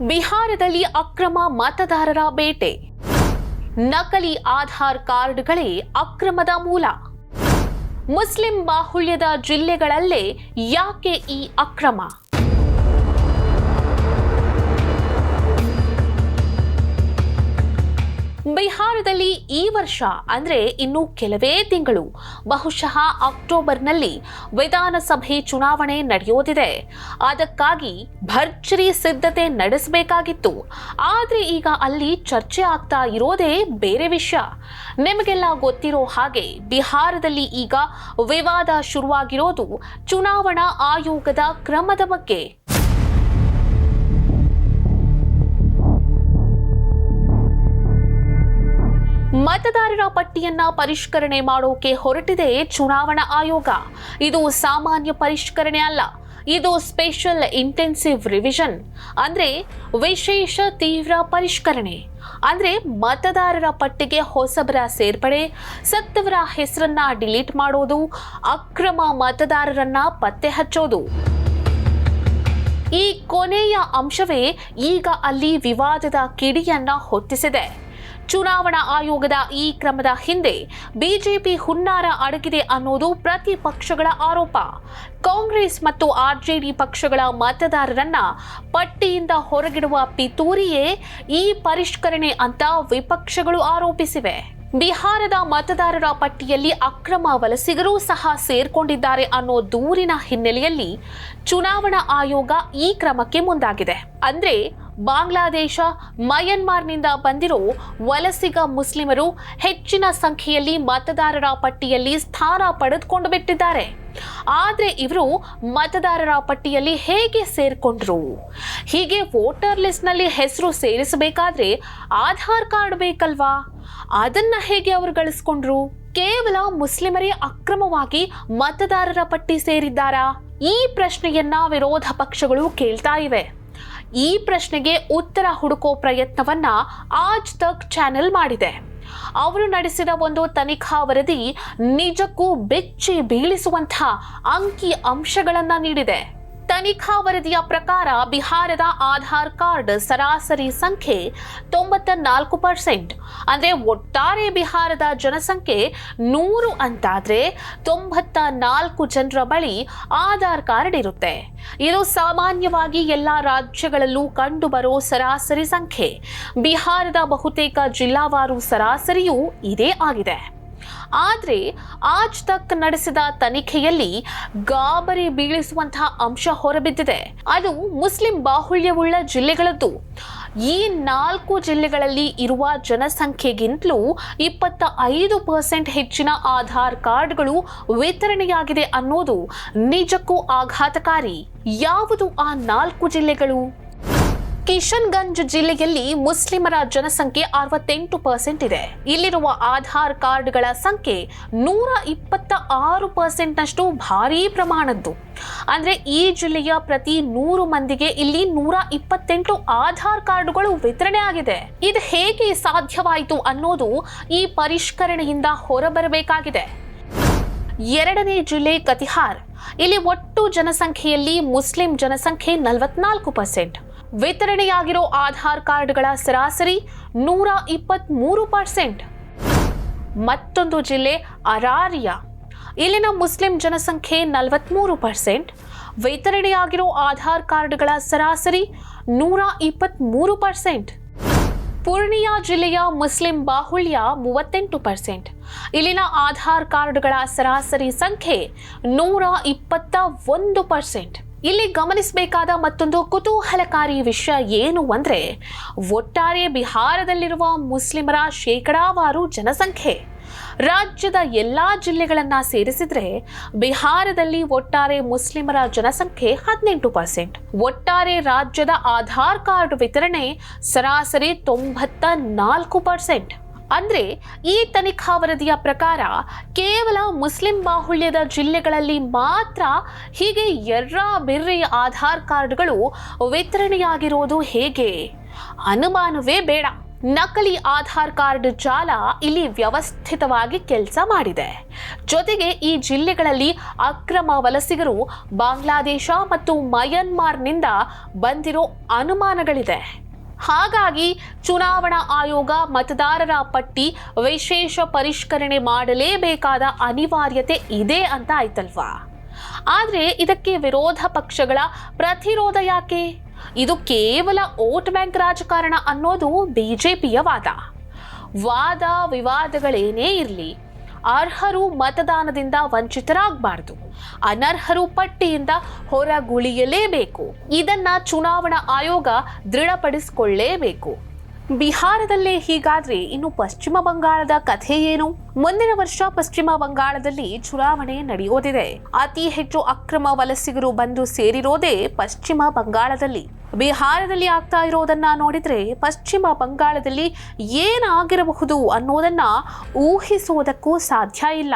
ಬಿಹಾರದಲ್ಲಿ ಅಕ್ರಮ ಮತದಾರರ ಬೇಟೆ. ನಕಲಿ ಆಧಾರ್ ಕಾರ್ಡ್ಗಳೇ ಅಕ್ರಮದ ಮೂಲ. ಮುಸ್ಲಿಂ ಬಾಹುಳ್ಯದ ಜಿಲ್ಲೆಗಳಲ್ಲೇ ಯಾಕೆ ಈ ಅಕ್ರಮ? ಬಿಹಾರದಲ್ಲಿ ಈ ವರ್ಷ ಅಂದ್ರೆ ಇನ್ನು ಕೆಲವೇ ತಿಂಗಳು, ಬಹುಶಃ ಅಕ್ಟೋಬರ್ನಲ್ಲಿ ವಿಧಾನಸಭೆ ಚುನಾವಣೆ ನಡೆಯೋದಿದೆ. ಅದಕ್ಕಾಗಿ ಭರ್ಜರಿ ಸಿದ್ಧತೆ ನಡೆಸಬೇಕಾಗಿತ್ತು. ಆದರೆ ಈಗ ಅಲ್ಲಿ ಚರ್ಚೆ ಆಗ್ತಾ ಇರೋದೇ ಬೇರೆ ವಿಷಯ. ನಿಮಗೆಲ್ಲ ಗೊತ್ತಿರೋ ಹಾಗೆ ಬಿಹಾರದಲ್ಲಿ ಈಗ ವಿವಾದ ಶುರುವಾಗಿರೋದು ಚುನಾವಣಾ ಆಯೋಗದ ಕ್ರಮದ ಬಗ್ಗೆ. ಮತದಾರರ ಪಟ್ಟಿಯನ್ನ ಪರಿಷ್ಕರಣೆ ಮಾಡೋಕೆ ಹೊರಟಿದೆ ಚುನಾವಣಾ ಆಯೋಗ. ಇದು ಸಾಮಾನ್ಯ ಪರಿಷ್ಕರಣೆ ಅಲ್ಲ, ಇದು ಸ್ಪೆಷಲ್ ಇಂಟೆನ್ಸಿವ್ ರಿವಿಷನ್ ಅಂದ್ರೆ ವಿಶೇಷ ತೀವ್ರ ಪರಿಷ್ಕರಣೆ. ಅಂದ್ರೆ ಮತದಾರರ ಪಟ್ಟಿಗೆ ಹೊಸಬರ ಸೇರ್ಪಡೆ, ಸತ್ತವರ ಹೆಸರನ್ನ ಡಿಲೀಟ್ ಮಾಡೋದು, ಅಕ್ರಮ ಮತದಾರರನ್ನ ಪತ್ತೆ ಹಚ್ಚೋದು. ಈ ಕೊನೆಯ ಅಂಶವೇ ಈಗ ಅಲ್ಲಿ ವಿವಾದದ ಕಿಡಿಯನ್ನ ಹೊತ್ತಿಸಿದೆ. ಚುನಾವಣಾ ಆಯೋಗದ ಈ ಕ್ರಮದ ಹಿಂದೆ ಬಿಜೆಪಿ ಹುನ್ನಾರ ಅಡಗಿದೆ ಅನ್ನೋದು ಪ್ರತಿಪಕ್ಷಗಳ ಆರೋಪ. ಕಾಂಗ್ರೆಸ್ ಮತ್ತು ಆರ್ಜೆಡಿ ಪಕ್ಷಗಳ ಮತದಾರರನ್ನ ಪಟ್ಟಿಯಿಂದ ಹೊರಗಿಡುವ ಪಿತೂರಿಯೇ ಈ ಪರಿಷ್ಕರಣೆ ಅಂತ ವಿಪಕ್ಷಗಳು ಆರೋಪಿಸಿವೆ. ಬಿಹಾರದ ಮತದಾರರ ಪಟ್ಟಿಯಲ್ಲಿ ಅಕ್ರಮ ವಲಸಿಗರೂ ಸಹ ಸೇರ್ಕೊಂಡಿದ್ದಾರೆ ಅನ್ನೋ ದೂರಿನ ಹಿನ್ನೆಲೆಯಲ್ಲಿ ಚುನಾವಣಾ ಆಯೋಗ ಈ ಕ್ರಮಕ್ಕೆ ಮುಂದಾಗಿದೆ. ಅಂದ್ರೆ ಬಾಂಗ್ಲಾದೇಶ, ಮಯನ್ಮಾರ್ನಿಂದ ಬಂದಿರೋ ವಲಸಿಗ ಮುಸ್ಲಿಮರು ಹೆಚ್ಚಿನ ಸಂಖ್ಯೆಯಲ್ಲಿ ಮತದಾರರ ಪಟ್ಟಿಯಲ್ಲಿ ಸ್ಥಾನ ಪಡೆದುಕೊಂಡು ಬಿಟ್ಟಿದ್ದಾರೆ. ಆದರೆ ಇವರು ಮತದಾರರ ಪಟ್ಟಿಯಲ್ಲಿ ಹೇಗೆ ಸೇರ್ಕೊಂಡ್ರು? ಹೀಗೆ ವೋಟರ್ ಲಿಸ್ಟ್ನಲ್ಲಿ ಹೆಸರು ಸೇರಿಸಬೇಕಾದ್ರೆ ಆಧಾರ್ ಕಾರ್ಡ್ ಬೇಕಲ್ವಾ? ಅದನ್ನ ಹೇಗೆ ಅವರು ಗಳಿಸ್ಕೊಂಡ್ರು? ಕೇವಲ ಮುಸ್ಲಿಮರೇ ಅಕ್ರಮವಾಗಿ ಮತದಾರರ ಪಟ್ಟಿ ಸೇರಿದ್ದಾರಾ? ಈ ಪ್ರಶ್ನೆಯನ್ನ ವಿರೋಧ ಪಕ್ಷಗಳು ಕೇಳ್ತಾ ಇವೆ. ಈ ಪ್ರಶ್ನೆಗೆ ಉತ್ತರ ಹುಡುಕೋ ಪ್ರಯತ್ನವನ್ನ ಆಜ್ ತಕ್ ಚಾನೆಲ್ ಮಾಡಿದೆ. ಅವರು ನಡೆಸಿದ ಒಂದು ತನಿಖಾ ವರದಿ ನಿಜಕ್ಕೂ ಬೆಚ್ಚಿ ಬೀಳಿಸುವಂತಹ ಅಂಕಿ ಅಂಶಗಳನ್ನ ನೀಡಿದೆ. ತನಿಖಾ ವರದಿಯ ಪ್ರಕಾರ ಬಿಹಾರದ ಆಧಾರ್ ಕಾರ್ಡ್ ಸರಾಸರಿ ಸಂಖ್ಯೆ ತೊಂಬತ್ತ ನಾಲ್ಕು ಪರ್ಸೆಂಟ್. ಅಂದರೆ ಒಟ್ಟಾರೆ ಬಿಹಾರದ ಜನಸಂಖ್ಯೆ ನೂರು ಅಂತಾದರೆ ತೊಂಬತ್ತ ನಾಲ್ಕು ಜನರ ಬಳಿ ಆಧಾರ್ ಕಾರ್ಡ್ ಇರುತ್ತೆ. ಇದು ಸಾಮಾನ್ಯವಾಗಿ ಎಲ್ಲ ರಾಜ್ಯಗಳಲ್ಲೂ ಕಂಡುಬರೋ ಸರಾಸರಿ ಸಂಖ್ಯೆ. ಬಿಹಾರದ ಬಹುತೇಕ ಜಿಲ್ಲಾವಾರು ಸರಾಸರಿಯೂ ಇದೇ ಆಗಿದೆ. ಆದರೆ ಆಜ್ ತಕ್ ನಡೆಸಿದ ತನಿಖೆಯಲ್ಲಿ ಗಾಬರಿ ಬೀಳಿಸುವಂತಹ ಅಂಶ ಹೊರಬಿದ್ದಿದೆ. ಅದು ಮುಸ್ಲಿಂ ಬಾಹುಳ್ಯವುಳ್ಳ ಜಿಲ್ಲೆಗಳದ್ದು. ಈ ನಾಲ್ಕು ಜಿಲ್ಲೆಗಳಲ್ಲಿ ಇರುವ ಜನಸಂಖ್ಯೆಗಿಂತಲೂ ಇಪ್ಪತ್ತ ಐದು ಪರ್ಸೆಂಟ್ ಹೆಚ್ಚಿನ ಆಧಾರ್ ಕಾರ್ಡ್ಗಳು ವಿತರಣೆಯಾಗಿದೆ ಅನ್ನೋದು ನಿಜಕ್ಕೂ ಆಘಾತಕಾರಿ. ಯಾವುದು ಆ ನಾಲ್ಕು ಜಿಲ್ಲೆಗಳು? ಕಿಶನ್ಗಂಜ್ ಜಿಲ್ಲೆಯಲ್ಲಿ ಮುಸ್ಲಿಮರ ಜನಸಂಖ್ಯೆ ಅರವತ್ತೆಂಟು ಪರ್ಸೆಂಟ್ ಇದೆ. ಇಲ್ಲಿರುವ ಆಧಾರ್ ಕಾರ್ಡ್ಗಳ ಸಂಖ್ಯೆ ನೂರ ಇಪ್ಪತ್ತ ಆರು ಪರ್ಸೆಂಟ್ನಷ್ಟು ಭಾರೀ ಪ್ರಮಾಣದ್ದು. ಅಂದ್ರೆ ಈ ಜಿಲ್ಲೆಯ ಪ್ರತಿ ನೂರು ಮಂದಿಗೆ ಇಲ್ಲಿ ನೂರ ಇಪ್ಪತ್ತೆಂಟು ಆಧಾರ್ ಕಾರ್ಡ್ಗಳು ವಿತರಣೆ ಆಗಿದೆ. ಇದು ಹೇಗೆ ಸಾಧ್ಯವಾಯಿತು ಅನ್ನೋದು ಈ ಪರಿಷ್ಕರಣೆಯಿಂದ ಹೊರಬರಬೇಕಾಗಿದೆ. ಎರಡನೇ ಜಿಲ್ಲೆ ಕತಿಹಾರ್. ಇಲ್ಲಿ ಒಟ್ಟು ಜನಸಂಖ್ಯೆಯಲ್ಲಿ ಮುಸ್ಲಿಂ ಜನಸಂಖ್ಯೆ ನಲವತ್ನಾಲ್ಕು ಪರ್ಸೆಂಟ್ ವಿತರಣೆಯಾಗಿರೋ ಆಧಾರ್ ಕಾರ್ಡ್ಗಳ ಸರಾಸರಿ ನೂರ ಇಪ್ಪತ್ತ್ಮೂರು ಪರ್ಸೆಂಟ್. ಮತ್ತೊಂದು ಜಿಲ್ಲೆ ಅರಾರಿಯಾ. ಇಲ್ಲಿನ ಮುಸ್ಲಿಂ ಜನಸಂಖ್ಯೆ ನಲವತ್ತ್ಮೂರು ಪರ್ಸೆಂಟ್. ವಿತರಣೆಯಾಗಿರೋ ಆಧಾರ್ ಕಾರ್ಡ್ಗಳ ಸರಾಸರಿ ನೂರ ಇಪ್ಪತ್ತ್ಮೂರು ಪರ್ಸೆಂಟ್. ಪೂರ್ಣಿಯಾ ಜಿಲ್ಲೆಯ ಮುಸ್ಲಿಂ ಬಾಹುಳ್ಯ ಮೂವತ್ತೆಂಟು ಪರ್ಸೆಂಟ್. ಇಲ್ಲಿನ ಆಧಾರ್ ಕಾರ್ಡ್ಗಳ ಸರಾಸರಿ ಸಂಖ್ಯೆ ನೂರ ಇಪ್ಪತ್ತ ಒಂದು ಪರ್ಸೆಂಟ್. ಇಲ್ಲಿ ಗಮನಿಸಬೇಕಾದ ಮತ್ತೊಂದು ಕುತೂಹಲಕಾರಿ ವಿಷಯ ಏನು ಅಂದರೆ ಒಟ್ಟಾರೆ ಬಿಹಾರದಲ್ಲಿರುವ ಮುಸ್ಲಿಮರ ಶೇಕಡಾವಾರು ಜನಸಂಖ್ಯೆ. ರಾಜ್ಯದ ಎಲ್ಲಾ ಜಿಲ್ಲೆಗಳನ್ನು ಸೇರಿಸಿದ್ರೆ ಬಿಹಾರದಲ್ಲಿ ಒಟ್ಟಾರೆ ಮುಸ್ಲಿಮರ ಜನಸಂಖ್ಯೆ ಹದಿನೆಂಟು ಪರ್ಸೆಂಟ್. ಒಟ್ಟಾರೆ ರಾಜ್ಯದ ಆಧಾರ್ ಕಾರ್ಡ್ ವಿತರಣೆ ಸರಾಸರಿ ತೊಂಬತ್ತ ನಾಲ್ಕು ಪರ್ಸೆಂಟ್. ಅಂದ್ರೆ ಈ ತನಿಖಾ ವರದಿಯ ಪ್ರಕಾರ ಕೇವಲ ಮುಸ್ಲಿಂ ಬಾಹುಳ್ಯದ ಜಿಲ್ಲೆಗಳಲ್ಲಿ ಮಾತ್ರ ಹೀಗೆ ಎರ್ರಾ ಬಿರ್ರಿ ಆಧಾರ್ ಕಾರ್ಡ್ಗಳು ವಿತರಣೆಯಾಗಿರೋದು ಹೇಗೆ? ಅನುಮಾನವೇ ಬೇಡ. ನಕಲಿ ಆಧಾರ್ ಕಾರ್ಡ್ ಜಾಲ ಇಲ್ಲಿ ವ್ಯವಸ್ಥಿತವಾಗಿ ಕೆಲಸ ಮಾಡಿದೆ. ಜೊತೆಗೆ ಈ ಜಿಲ್ಲೆಗಳಲ್ಲಿ ಅಕ್ರಮ ವಲಸಿಗರು ಬಾಂಗ್ಲಾದೇಶ ಮತ್ತು ಮಯನ್ಮಾರ್ನಿಂದ ಬಂದಿರೋ ಅನುಮಾನಗಳಿದೆ. ಹಾಗಾಗಿ ಚುನಾವಣಾ ಆಯೋಗ ಮತದಾರರ ಪಟ್ಟಿ ವಿಶೇಷ ಪರಿಷ್ಕರಣೆ ಮಾಡಲೇಬೇಕಾದ ಅನಿವಾರ್ಯತೆ ಇದೆ ಅಂತ ಆಯ್ತಲ್ವಾ? ಆದರೆ ಇದಕ್ಕೆ ವಿರೋಧ ಪಕ್ಷಗಳ ಪ್ರತಿರೋಧ ಯಾಕೆ? ಇದು ಕೇವಲ ಓಟ್ ಬ್ಯಾಂಕ್ ರಾಜಕಾರಣ ಅನ್ನೋದು ಬಿಜೆಪಿಯ ವಾದ. ವಾದ ವಿವಾದಗಳೇನೇ ಇರಲಿ ಅರ್ಹರು ಮತದಾನದಿಂದ ವಂಚಿತರಾಗಬಾರದು. ಅನರ್ಹರು ಪಟ್ಟಿಯಿಂದ ಹೊರಗುಳಿಯಲೇಬೇಕು. ಇದನ್ನ ಚುನಾವಣಾ ಆಯೋಗ ದೃಢಪಡಿಸಿಕೊಳ್ಳೇಬೇಕು. ಬಿಹಾರದಲ್ಲೇ ಹೀಗಾದ್ರೆ ಇನ್ನು ಪಶ್ಚಿಮ ಬಂಗಾಳದ ಕಥೆ ಏನು? ಮುಂದಿನ ವರ್ಷ ಪಶ್ಚಿಮ ಬಂಗಾಳದಲ್ಲಿ ಚುನಾವಣೆ ನಡೆಯೋದಿದೆ. ಅತಿ ಹೆಚ್ಚು ಅಕ್ರಮ ವಲಸಿಗರು ಬಂದು ಸೇರಿರೋದೇ ಪಶ್ಚಿಮ ಬಂಗಾಳದಲ್ಲಿ. ಬಿಹಾರದಲ್ಲಿ ಆಗ್ತಾ ಇರೋದನ್ನ ನೋಡಿದ್ರೆ ಪಶ್ಚಿಮ ಬಂಗಾಳದಲ್ಲಿ ಏನಾಗಿರಬಹುದು ಅನ್ನೋದನ್ನ ಊಹಿಸೋದಕ್ಕೂ ಸಾಧ್ಯ ಇಲ್ಲ.